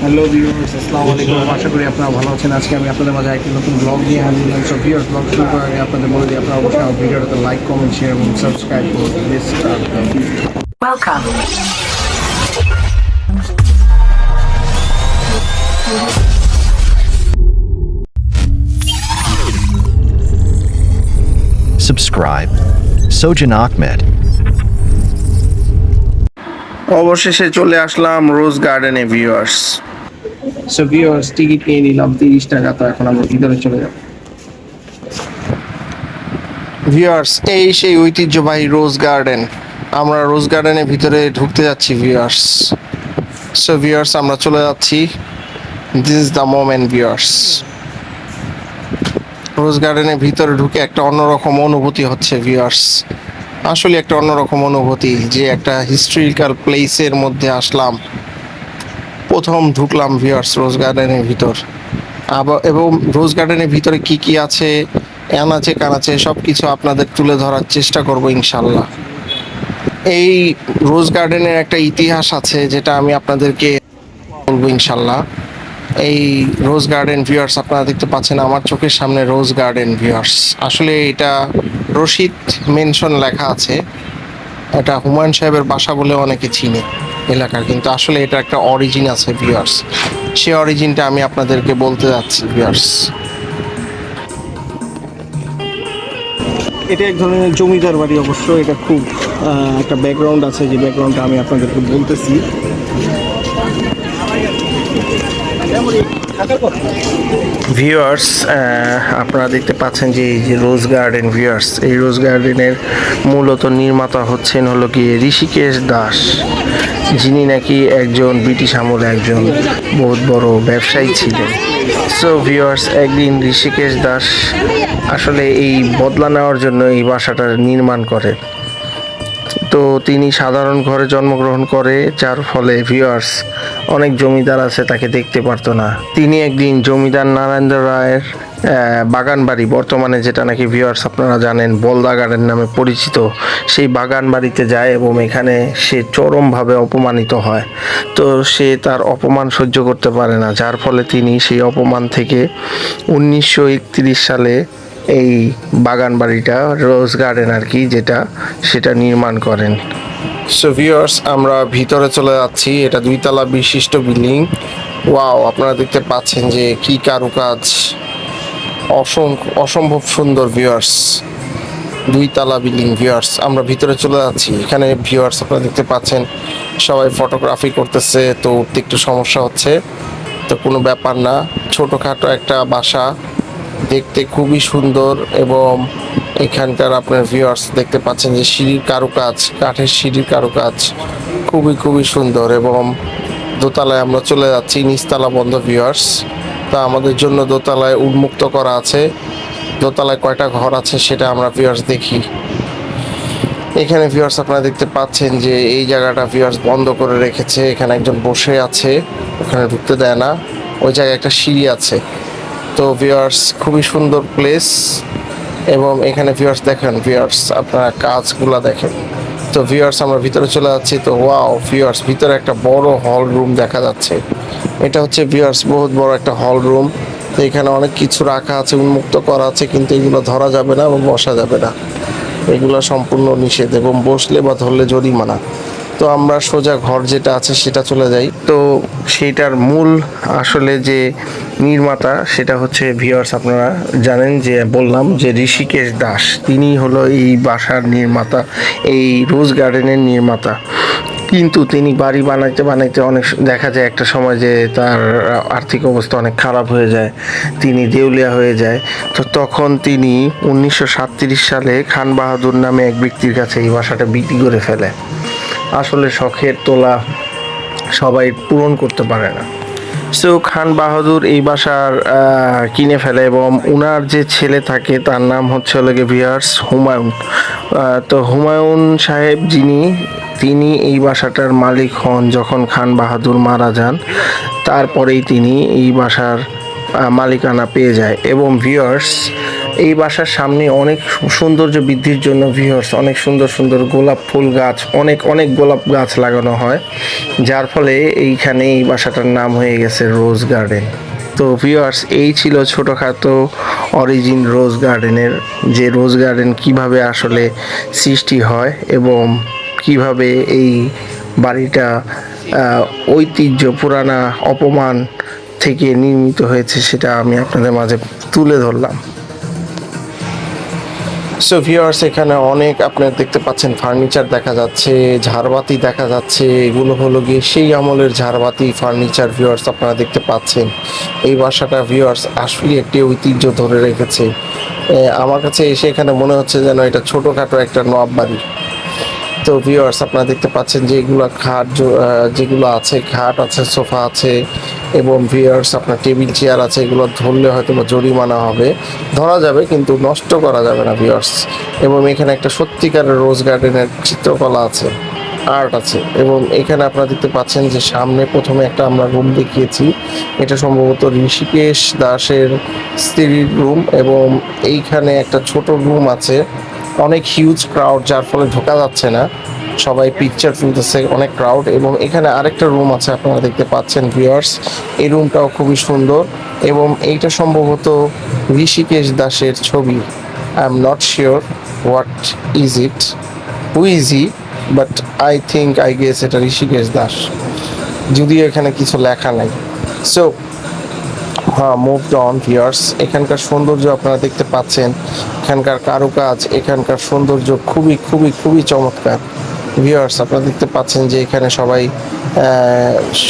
Hello viewers আসসালামু আলাইকুম আশা করি আপনারা ভালো আছেন আজকে আমি আপনাদের মাঝে একটি নতুন ব্লগ নিয়ে হাজির হলাম সব ভিউয়ার্স ব্লগ শুরু করার আগে আপনাদের বলে দিই আপনারা অবশ্যই আমার ভিডিওটাতে লাইক কমেন্ট শেয়ার এবং সাবস্ক্রাইব করুন please Welcome. subscribe. Sojan Ahmed. অবশেষে চলে আসলাম রোজ গার্ডেনে ভিউয়ার্স সো ভিউয়ার্স টিকিট নিয়ে নিলাম তিরিশ টাকা তো এখন আমরা ভিতরে চলে যাব। ভিউয়ার্স এই সেই ঐতিহ্যবাহী রোজ গার্ডেন আমরা রোজ গার্ডেনের ভিতরে ঢুকতে যাচ্ছি ভিউয়ার্স সো ভিউয়ার্স আমরা চলে যাচ্ছি। This is the moment viewers rose গার্ডেনের ভিতরে ঢুকে একটা অন্যরকম অনুভূতি হচ্ছে ভিউয়ার্স আসলে একটা অন্যরকম অনুভূতি যে একটা হিস্ট্রিক্যাল প্লেসের মধ্যে আসলাম, প্রথম ঢুকলাম ভিউয়ার্স রোজ গার্ডেনের ভিতর। আবার এবং রোজ গার্ডেনের ভিতরে কি কি আছে আনাচে কানাচে সব কিছু আপনাদের তুলে ধরার চেষ্টা করব ইনশাল্লাহ এই রোজ গার্ডেনের একটা ইতিহাস আছে যেটা আমি আপনাদেরকে বলব ইনশাল্লাহ এই রোজ গার্ডেন ভিউয়ার্স আপনারা দেখতে পাচ্ছেন আমার চোখের সামনে রোজ গার্ডেন ভিউয়ার্স আসলে এটা রশিদ মেনশন লেখা আছে। এটা হুমায়ুন সাহেবের বাসা বলে অনেকে চিনে এলাকার, কিন্তু আসলে এটা একটা অরিজিন আছে ভিউয়ার্স সেই অরিজিনটা আমি আপনাদেরকে বলতে যাচ্ছি ভিউয়ার্স এটা এক ধরনের জমিদার বাড়ি অবশ্য, এটা খুব একটা ব্যাকগ্রাউন্ড আছে, যে ব্যাকগ্রাউন্ডটা আমি আপনাদেরকে বলতেছি। ভিউয়ার্স আপনারা দেখতে পাচ্ছেন যে এই যে রোজ গার্ডেন ভিউয়ার্স এই রোজ গার্ডেনের মূলত নির্মাতা হচ্ছেন হলো কি ঋষিকেশ দাস। যিনি নাকি একজন ব্রিটিশ আমলে একজন বহুত বড় ব্যবসায়ী ছিলেন। সো ভিউয়ার্স একদিন ঋষিকেশ দাস আসলে এই বদলা নেওয়ার জন্য এই বাসাটা নির্মাণ করে। তো তিনি সাধারণ ঘরে জন্মগ্রহণ করে, যার ফলে ভিউয়ার্স অনেক জমিদার আছে, তাকে দেখতে পারতো না। তিনি একদিন জমিদার নারায়ণ রায়ের বাগান বাড়ি বর্তমানে যেটা নাকি ভিউয়ার্স আপনারা জানেন, বলদা গার্ডেন নামে পরিচিত, সেই বাগান বাড়িতে যায় এবং এখানে সে চরমভাবে অপমানিত হয়। তো সে তার অপমান সহ্য করতে পারে না, যার ফলে তিনি সেই অপমান থেকে উনিশশো একত্রিশ সালে এই বাগান বাড়িটা রোজ গার্ডেন আর কি যেটা সেটা নির্মাণ করেন। সো ভিউয়ার্স আমরা ভিতরে চলে যাচ্ছি। এটা দুইতলা বিশিষ্ট বিল্ডিং। ওয়াও আপনারা দেখতে পাচ্ছেন যে কি কারুকাজ। অসম্ভব সুন্দর ভিউয়ার্স দুইতলা বিল্ডিং ভিউয়ার্স আমরা ভিতরে চলে যাচ্ছি। এখানে ভিউয়ার্স আপনারা দেখতে পাচ্ছেন, সবাই ফটোগ্রাফি করতেছে, তো উঠতে একটু সমস্যা হচ্ছে। তো কোনো ব্যাপার না, ছোটোখাটো একটা বাসা। দেখতে খুবই সুন্দর এবং এখানকার আপনার ভিউয়ার্স দেখতে পাচ্ছেন যে সিঁড়ির কারুকাজ, কাঠের সিঁড়ির কারুকাজ খুবই খুবই সুন্দর এবং দোতলায় আমরা চলে যাচ্ছি, নিচতলা বন্ধ ভিউয়ার্স তা আমাদের জন্য দোতলায় উন্মুক্ত করা আছে। দোতলায় কয়টা ঘর আছে সেটা আমরা ভিউয়ার্স দেখি। এখানে ভিউয়ার্স আপনারা দেখতে পাচ্ছেন যে এই জায়গাটা ভিউয়ার্স বন্ধ করে রেখেছে। এখানে একজন বসে আছে, ওখানে ঢুকতে দেয় না। ওই জায়গায় একটা সিঁড়ি আছে। তো ভিউয়ার্স খুবই সুন্দর প্লেস এবং এখানে ভিউয়ার্স দেখেন ভিউয়ার্স আপনারা কাজগুলা দেখেন। তো ভিউয়ার্স আমরা ভিতরে চলে যাচ্ছি, তো ওয়াও ভিউয়ার্স ভিতরে একটা বড় হল রুম দেখা যাচ্ছে। এটা হচ্ছে ভিউয়ার্স বহুত বড় একটা হল রুম তো এখানে অনেক কিছু রাখা আছে, উন্মুক্ত করা আছে, কিন্তু এগুলো ধরা যাবে না এবং বসা যাবে না। এগুলো সম্পূর্ণ নিষেধ এবং বসলে বা ধরলে জরিমানা। তো আমরা সোজা ঘর যেটা আছে সেটা চলে যাই। তো সেইটার মূল আসলে যে নির্মাতা সেটা হচ্ছে ভিওয়ার্স আপনারা জানেন যে বললাম যে ঋষিকেশ দাস। তিনি হলো এই বাসার নির্মাতা, এই রোজ গার্ডেনের নির্মাতা। কিন্তু তিনি বাড়ি বানাইতে বানাইতে অনেক দেখা যায় একটা সময় যে তার আর্থিক অবস্থা অনেক খারাপ হয়ে যায়, তিনি দেউলিয়া হয়ে যায়। তো তখন তিনি উনিশশো সালে খান বাহাদুর নামে এক ব্যক্তির কাছে এই বাসাটা বিক্রি করে ফেলে। আসলে শখের তোলা সবাই পূরণ করতে পারে না। সো খান বাহাদুর এই বাসার কিনে ফেলে এবং উনার যে ছেলে থাকে তার নাম হচ্ছে হলো ভিয়ার্স হুমায়ুন। তো হুমায়ুন সাহেব যিনি, তিনি এই বাসাটার মালিক হন যখন খান বাহাদুর মারা যান। তারপরেই তিনি এই বাসার মালিকানা পেয়ে যায় এবং ভিউয়ার্স এই বাসার সামনে অনেক সৌন্দর্য বৃদ্ধির জন্য ভিউয়ার্স অনেক সুন্দর সুন্দর গোলাপ ফুল গাছ, অনেক অনেক গোলাপ গাছ লাগানো হয়। যার ফলে এইখানে এই বাসাটার নাম হয়ে গেছে রোজ গার্ডেন তো ভিউয়ার্স এই ছিল ছোটোখাটো অরিজিন রোজ গার্ডেনের যে রোজ গার্ডেন কীভাবে আসলে সৃষ্টি হয় এবং কীভাবে এই বাড়িটা ঐতিহ্য, পুরানা অপমান থেকে নির্মিত হয়েছে সেটা আমি আপনাদের মাঝে তুলে ধরলাম। সো ভিউয়ার্স এখানে অনেক আপনার দেখতে পাচ্ছেন ফার্নিচার দেখা যাচ্ছে, ঝাড়বাতি দেখা যাচ্ছে, এগুলো হলো গিয়ে সেই আমলের ঝাড়বাতি ফার্নিচার ভিউয়ার্স আপনারা দেখতে পাচ্ছেন। এই বাসাটা ভিউয়ার্স আসলে একটি ঐতিহ্য ধরে রেখেছে। আমার কাছে এসে এখানে মনে হচ্ছে যেন এটা ছোটোখাটো একটা নবাব বাড়ি তো ভিউয়ার্স আপনারা দেখতে পাচ্ছেন যে এগুলো খাট যেগুলো আছে, খাট আছে, সোফা আছে এবং ভিউয়ার্স আপনার টেবিল, চেয়ার আছে, এগুলো ধরলে হয়তো বা জরিমানা হবে। ধরা যাবে, কিন্তু নষ্ট করা যাবে না ভিউয়ার্স এবং এখানে একটা সত্যিকারের রোজ গার্ডেনের চিত্রকলা আছে আর্ট আছে। এবং এখানে আপনারা দেখতে পাচ্ছেন যে সামনে প্রথমে একটা আমরা রুম দেখিয়েছি। এটা সম্ভবত ঋষিকেশ দাসের স্ত্রীর রুম এবং এইখানে একটা ছোট রুম আছে। অনেক হিউজ ক্রাউড যার ফলে ঢোকা যাচ্ছে না। সবাই পিকচার তুলতেছে, অনেক ক্রাউড এবং এখানে আরেকটা রুম আছে, আপনারা দেখতে পাচ্ছেন ভিউয়ার্স এই রুমটাও খুবই সুন্দর। এবং এইটা সম্ভবত ঋষিকেশ দাসের ছবি। I am not sure what is it who is he but I think I guess এটা ঋষিকেশ দাস। যদিও এখানে কিছু লেখা নাই। সো হ্যাঁ মুভ অন ভিউয়ার্স এখানকার সৌন্দর্য আপনারা দেখতে পাচ্ছেন। এখানকার কারুকাজ, এখানকার সৌন্দর্য খুবই খুবই খুবই চমৎকার। ভিউয়ার্স আপনারা দেখতে পাচ্ছেন যে এখানে সবাই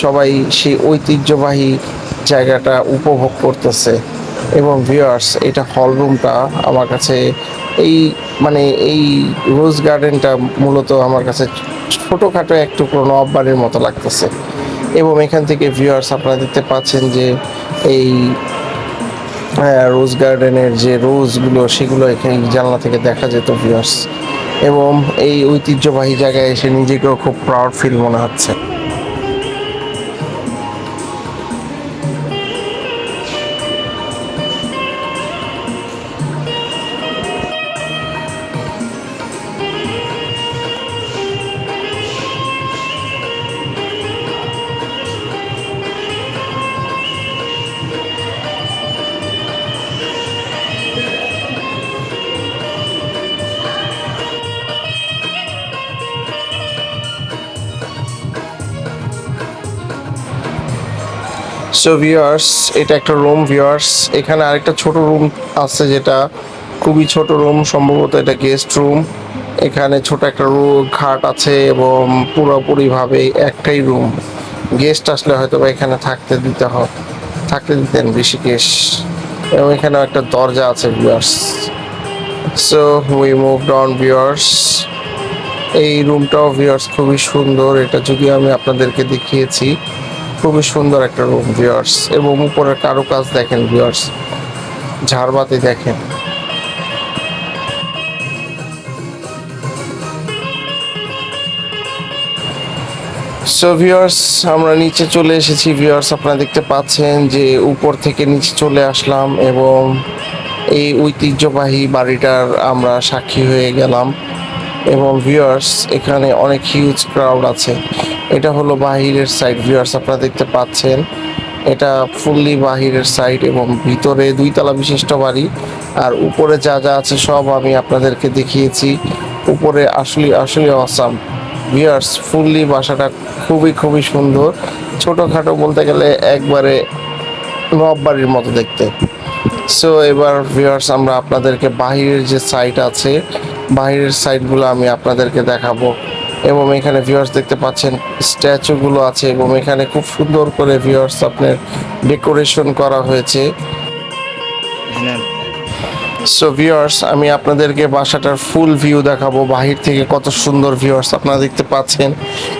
সবাই সেই ঐতিহ্যবাহী জায়গাটা উপভোগ করতেছে। এবং ভিউয়ার্স এটা হল রুমটা আমার কাছে এই মানে এই রোজ গার্ডেনটা মূলত আমার কাছে ছোটোখাটো এক টুকরো নবাব বাড়ির মতো লাগতেছে। এবং এখান থেকে ভিউয়ার্স আপনারা দেখতে পাচ্ছেন যে এই রোজ গার্ডেনের যে রোজগুলো, সেগুলো এখানে জানলা থেকে দেখা যেত ভিউয়ার্স এবং এই ঐতিহ্যবাহী জায়গায় এসে নিজেকেও খুব প্রাউড ফিল মনে হচ্ছে। সো ভিউয়ার্স এটা একটা রুম ভিউয়ার্স এখানে আরেকটা ছোট রুম আছে যেটা খুবই ছোট রুম সম্ভবত এটা গেস্ট রুম এখানে ছোট একটা রুম ঘাট আছে এবং পুরোপুরিভাবে একটাই রুম গেস্ট আসলে হয়তো বা এখানে থাকতে দিতে হয় থাকতে দিতেন বেশি ঋষিকেশ এবং এখানে একটা দরজা আছে viewers so we move on viewers এই রুমটাও ভিউয়ার্স খুবই সুন্দর। এটা যদি আমি আপনাদেরকে দেখিয়েছি। খুবই সুন্দর একটা রুম ভিউয়ার্স এবং উপরের কারুকাজ দেখেন ভিউয়ার্স ঝাড়বাতি দেখেন। সো ভিউয়ার্স আমরা নিচে চলে এসেছি। ভিউয়ার্স আপনারা দেখতে পাচ্ছেন যে উপর থেকে নিচে চলে আসলাম এবং এই ঐতিহ্যবাহী বাড়িটার আমরা সাক্ষী হয়ে গেলাম। এবং ভিউয়ার্স এখানে অনেক হিউজ ক্রাউড আছে। এটা হলো বাহিরের সাইড ভিউয়ার্স আপনারা দেখতে পাচ্ছেন। এটা ফুললি বাহিরের সাইড এবং ভিতরে দুইতলা বিশিষ্ট বাড়ি। আর উপরে যা যা আছে সব আমি আপনাদেরকে দেখিয়েছি। উপরে আসলে আসলে অসাম ভিউয়ার্স ফুললি বাসাটা খুবই খুবই সুন্দর। ছোটোখাটো বলতে গেলে একবারে নব বাড়ির মতো দেখতে। সো এবার ভিউয়ার্স আমরা আপনাদেরকে বাহিরের যে সাইট আছে, বাহিরের সাইটগুলো আমি আপনাদেরকে দেখাবো। এবং এখানে ভিউয়ার্স দেখতে পাচ্ছেন স্ট্যাচুগুলো আছে এবং এখানে খুব সুন্দর করে ভিউয়ার্স আপনার ডেকোরেশন করা হয়েছে। সো ভিউয়ার্স আমি আপনাদেরকে বাসাটার ফুল ভিউ দেখাবো। বাহির থেকে কত সুন্দর ভিউয়ার্স আপনারা দেখতে পাচ্ছেন।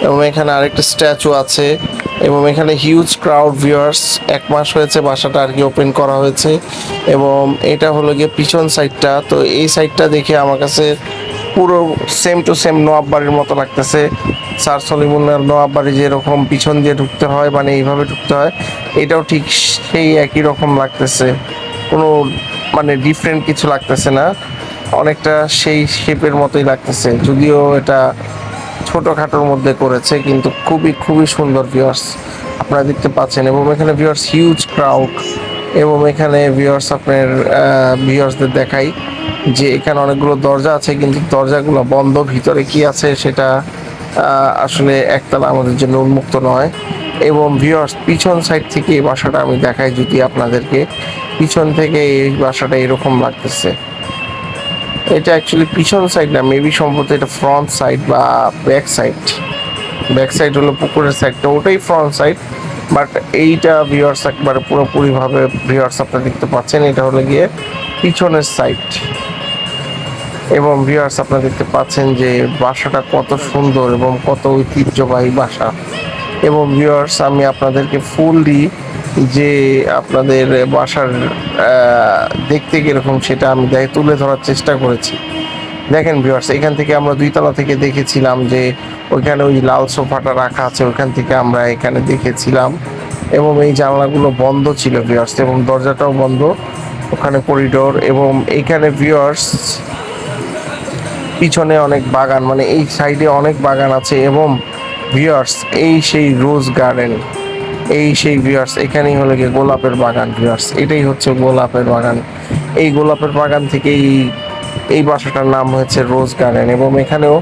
এবং এখানে আরেকটা স্ট্যাচু আছে। এবং এখানে হিউজ ক্রাউড ভিউয়ার্স এক মাস হয়েছে বাসাটা আর কি ওপেন করা হয়েছে। এবং এটা হলো গিয়ে পিছন সাইডটা তো এই সাইডটা দেখে আমার কাছে পুরো সেম টু সেম নোয়াব বাড়ির মতো লাগতেছে। স্যার সলিমুল্লাহ নোয়াব বাড়ি যেরকম পিছন দিয়ে ঢুকতে হয় মানে এইভাবে ঢুকতে হয়, এটাও ঠিক সেই একই রকম লাগতেছে। কোনো মানে ডিফারেন্ট কিছু লাগতেছে না। অনেকটা সেই শেপের মতোই লাগতেছে। যদিও এটা ছোটোখাটোর মধ্যে করেছে, কিন্তু খুবই খুবই সুন্দর ভিউয়ার্স আপনারা দেখতে পাচ্ছেন। এবং এখানে ভিউয়ার্স হিউজ ক্রাউড এবং এখানে ভিউয়ার্স আপনার ভিউয়ার্সদের দেখাই। যে এখানে অনেকগুলো দরজা আছে, কিন্তু দরজাগুলো বন্ধ, ভিতরে কি আছে সেটা আসলে একতলা আমাদের জন্য উন্মুক্ত নয়। এবং ভিউয়ার্স পিছন সাইড থেকে এই বাসাটা আমি দেখাই যদি আপনাদেরকে। পিছন থেকে এই বাসাটা এরকম লাগতেছে। এটা অ্যাকচুয়ালি পিছন সাইড না মেবি সম্ভবত এটা ফ্রন্ট সাইড বা ব্যাক সাইড ব্যাক সাইড হলো পুকুরের সাইডটা ওটাই ফ্রন্ট সাইড বাট এইটা ভিউয়ার্স একবারে পুরোপুরিভাবে ভিউয়ার্স আপনারা দেখতে পাচ্ছেন। এটা হলো গিয়ে পিছনের সাইড এবং ভিউয়ার্স আপনারা দেখতে পাচ্ছেন যে বাসাটা কত সুন্দর এবং কত ঐতিহ্যবাহী বাসা। এবং ভিউয়ার্স আমি আপনাদেরকে ফুললি যে আপনাদের বাসার দেখতে কীরকম সেটা আমি তুলে ধরার চেষ্টা করেছি। দেখেন ভিউয়ার্স এখান থেকে আমরা দুইতলা থেকে দেখেছিলাম যে ওইখানে ওই লাল সোফাটা রাখা আছে, ওইখান থেকে আমরা এখানে দেখেছিলাম। এবং এই জানলাগুলো বন্ধ ছিল ভিউয়ার্স এবং দরজাটাও বন্ধ। ওখানে করিডোর এবং এইখানে ভিউয়ার্স পিছনে অনেক বাগান মানে এই সাইডে অনেক বাগান আছে এবং ভিউয়ার্স এই সেই রোজ গার্ডেন এই সেই ভিউয়ার্স এখানেই হলো গিয়ে গোলাপের বাগান ভিউয়ার্স এটাই হচ্ছে গোলাপের বাগান। এই গোলাপের বাগান থেকেই এই বাসাটার নাম হয়েছে রোজ গার্ডেন এবং এখানেও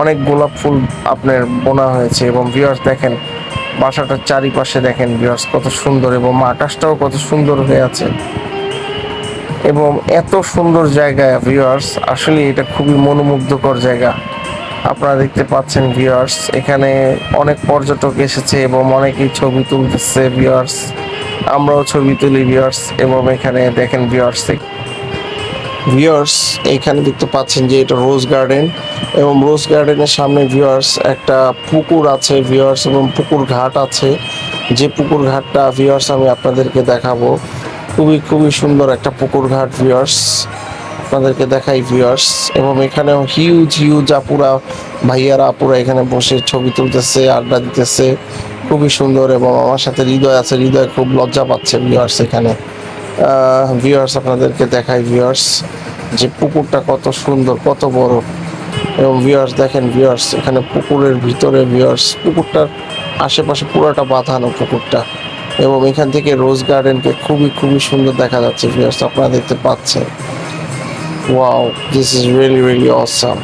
অনেক গোলাপ ফুল আপনার বোনা হয়েছে এবং ভিউয়ার্স দেখেন, বাসাটার চারিপাশে দেখেন ভিউয়ার্স কত সুন্দর এবং আকাশটাও কত সুন্দর হয়ে আছে। এবং এত সুন্দর জায়গা ভিউয়ার্স আসলে এটা খুবই মনোমুগ্ধকর জায়গা। আপনারা দেখতে পাচ্ছেন ভিউয়ার্স এখানে অনেক পর্যটক এসেছে এবং অনেকেই ছবি তুলতেছে ভিউয়ার্স আমরাও ছবি তুলি ভিউয়ার্স এবং এখানে দেখেন ভিউয়ার্স ভিউয়ার্স এখানে দেখতে পাচ্ছেন যে এটা রোজ গার্ডেন এবং রোজ গার্ডেনের সামনে ভিউয়ার্স একটা পুকুর আছে ভিউয়ার্স এবং পুকুর ঘাট আছে। যে পুকুর ঘাটটা ভিউয়ার্স আমি আপনাদেরকে দেখাবো। খুবই খুবই সুন্দর একটা পুকুর ঘাট ভিউয়ার্স আপনাদেরকে দেখাই ভিউয়ার্স এবং এখানেও হিউজ হিউজ আপুরা, ভাইয়ারা আপুরা এখানে বসে ছবি তুলতেছে, আড্ডা দিতেছে। খুবই সুন্দর এবং আমার সাথে হৃদয় আছে, হৃদয় খুব লজ্জা পাচ্ছে ভিউয়ার্স এখানে। ভিউয়ার্স আপনাদেরকে দেখাই ভিউয়ার্স যে পুকুরটা কত সুন্দর, কত বড়। এবং ভিউয়ার্স দেখেন ভিউয়ার্স এখানে পুকুরের ভিতরে ভিউয়ার্স পুকুরটার আশেপাশে পুরোটা বাঁধানো পুকুরটা। এবং এখান থেকে রোজ গার্ডেনকে খুবই খুবই সুন্দর দেখা যাচ্ছে ভিউয়ার্স আপনারা দেখতে পাচ্ছেন। Wow this is really really awesome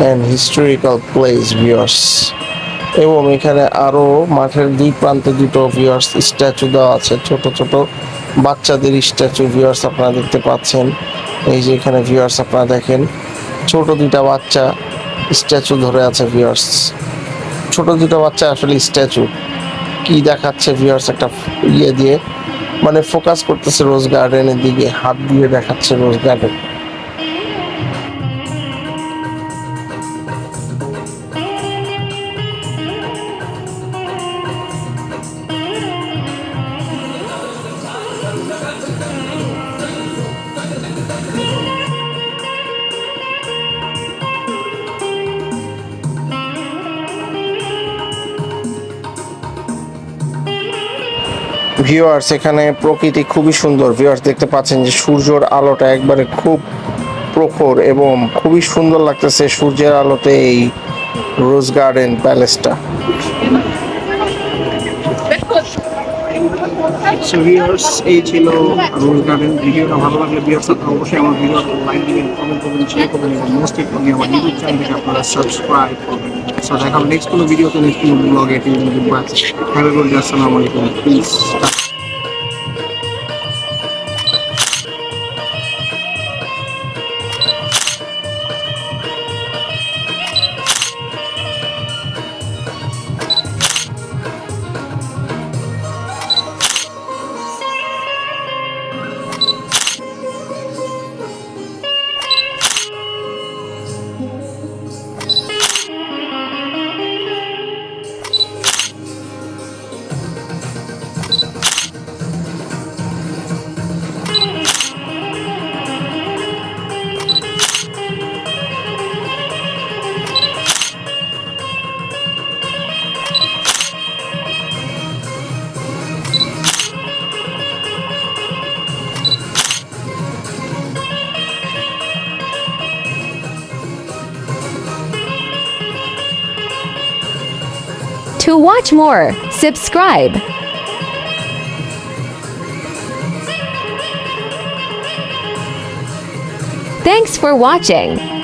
and historical place viewers এবং এখানে আরও মাঠের দুই প্রান্তে দুটো ভিউয়ার্স স্ট্যাচু দেওয়া আছে, ছোট ছোট বাচ্চাদের স্ট্যাচু ভিউয়ার্স আপনারা দেখতে পাচ্ছেন। এই যে এখানে ভিউয়ার্স আপনারা দেখেন, ছোট দুইটা বাচ্চা স্ট্যাচু ধরে আছে ভিউয়ার্স ছোট দুটো বাচ্চা আসলে স্ট্যাচু কি দেখাচ্ছে ভিউয়ার্স একটা ইয়ে দিয়ে? মানে ফোকাস করতেছে রোজ গার্ডেনের দিকে, হাত দিয়ে দেখাচ্ছে রোজ গার্ডেন ভিউয়ার্স এখানে প্রকৃতি খুবই সুন্দর। ভিউয়ার্স দেখতে পাচ্ছেন যে সূর্যর আলোটা একবারে খুব প্রখর এবং খুবই সুন্দর লাগতেছে সূর্যের আলোতে এই রোজ গার্ডেন প্যালেসটা এই ছিল রোজ গার্ডেন ভিডিওটা ভালো লাগলে অবশ্যই আমার লাইক দিবেন কমেন্ট করবেন শেয়ার করবেন, এবং মোস্ট আমার ইউটিউব আপনারা সাবস্ক্রাইব করবেন। সো দেখা হবে নেক্সট কোনো ভিডিওতে নেক্সট কোনো ব্লগে এ আসসালামু আলাইকুম। Please To watch more, subscribe. Thanks for watching.